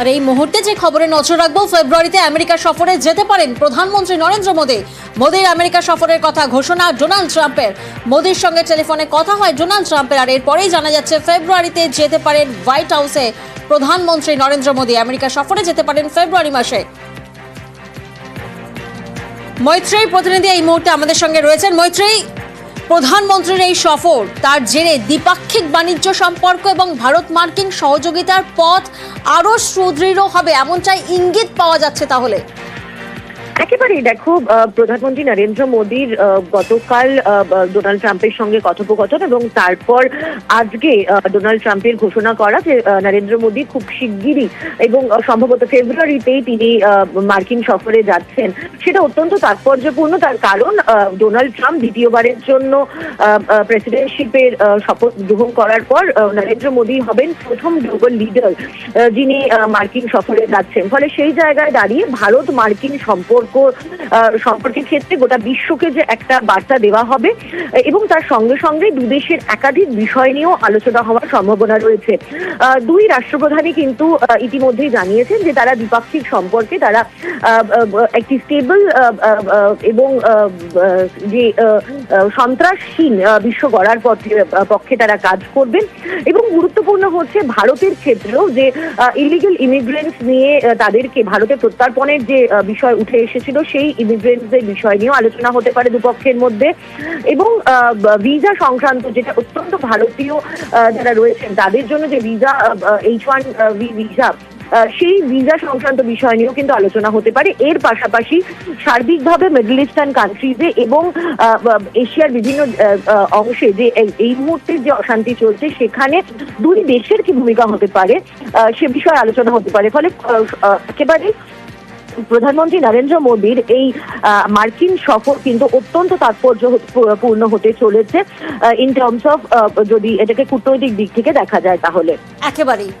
আর এই মুহূর্তে যে খবরে নজর রাখব, ফেব্রুয়ারিতে আমেরিকা সফরে যেতে পারেন প্রধানমন্ত্রী নরেন্দ্র মোদী। মোদীর আমেরিকা সফরের কথা ঘোষণা ডোনাল্ড ট্রাম্পের। মোদীর সঙ্গে টেলিফোনে কথা হয় ডোনাল্ড ট্রাম্পের, আর এরপরেই জানা যাচ্ছে ফেব্রুয়ারিতে যেতে পারেন হোয়াইট হাউসে প্রধানমন্ত্রী নরেন্দ্র মোদী। আমেরিকা সফরে যেতে পারেন ফেব্রুয়ারি মাসে। মৈত্রেয়ী প্রতিনিধি এই মুহূর্তে আমাদের সঙ্গে রয়েছেন। মৈত্রেয়ী প্রধানমন্ত্রীর এই সফর, তার জেরে দ্বিপাক্ষিক বাণিজ্য সম্পর্ক এবং ভারত মার্কিন সহযোগিতার পথ আরও সুদৃঢ় হবে, এমনটাই ইঙ্গিত পাওয়া যাচ্ছে তাহলে। একেবারেই দেখো প্রধানমন্ত্রী নরেন্দ্র মোদীর গতকাল ডোনাল্ড ট্রাম্পের সঙ্গে কথোপকথন এবং তারপর আজকে ডোনাল্ড ট্রাম্পের ঘোষণা করা যে নরেন্দ্র মোদী খুব শিগগিরই এবং সম্ভবত ফেব্রুয়ারিতেই তিনি মার্কিন সফরে যাচ্ছেন। সেটা অত্যন্ত তাৎপর্যপূর্ণ। তার কারণ ডোনাল্ড ট্রাম্প দ্বিতীয়বারের জন্য প্রেসিডেন্টশিপের শপথ গ্রহণ করার পর নরেন্দ্র মোদী হবেন প্রথম গ্লোবাল লিডার যিনি মার্কিন সফরে যাচ্ছেন। ফলে সেই জায়গায় দাঁড়িয়ে ভারত মার্কিন সম্পর্ক আহ, সম্পর্কের ক্ষেত্রে গোটা বিশ্বকে যে একটা বার্তা দেওয়া হবে এবং তার সঙ্গে সঙ্গে দুদেশের একাধিক বিষয় নিয়েও আলোচনা হওয়ার সম্ভাবনা রয়েছে। দুই রাষ্ট্রপ্রধানই কিন্তু ইতিমধ্যেই জানিয়েছেন যে তারা দ্বিপাক্ষিক সম্পর্কে তারা একটি স্টেবল এবং যে সন্ত্রাসহীন বিশ্ব গড়ার পক্ষে তারা কাজ করবেন। এবং গুরুত্বপূর্ণ হচ্ছে ভারতের ক্ষেত্রেও যে ইলিগেল ইমিগ্রেন্টস নিয়ে তাদেরকে ভারতে প্রত্যর্পণের যে বিষয় উঠে এসেছিল সেই ইমিগ্রেন্টসদের বিষয় নিয়েও আলোচনা হতে পারে দুপক্ষের মধ্যে। এবং ভিসা সংক্রান্ত যেটা অত্যন্ত ভারতীয় যারা রয়েছেন, তাদের জন্য যে ভিসা এইচ ওয়ান ভিসা সেই ভিসা সংক্রান্ত বিষয় নিয়েও কিন্তু আলোচনা হতে পারে। এর পাশাপাশি সার্বিকভাবে মিডল ইস্টার্ন কান্ট্রিজে এবং এশিয়ার বিভিন্ন অংশে যে এই- মুহূর্তে যে অশান্তি চলছে, সেখানে দুই দেশের কি ভূমিকা হতে পারে সে বিষয়ে আলোচনা হতে পারে। ফলে একেবারে প্রধানমন্ত্রী নরেন্দ্র মোদীর এই মার্কিন সফর কিন্তু অত্যন্ত তাৎপর্যপূর্ণ হতে চলেছে ইন টার্মস অফ যদি এটাকে কূটনৈতিক দিক থেকে দেখা যায় তাহলে। একেবারেই।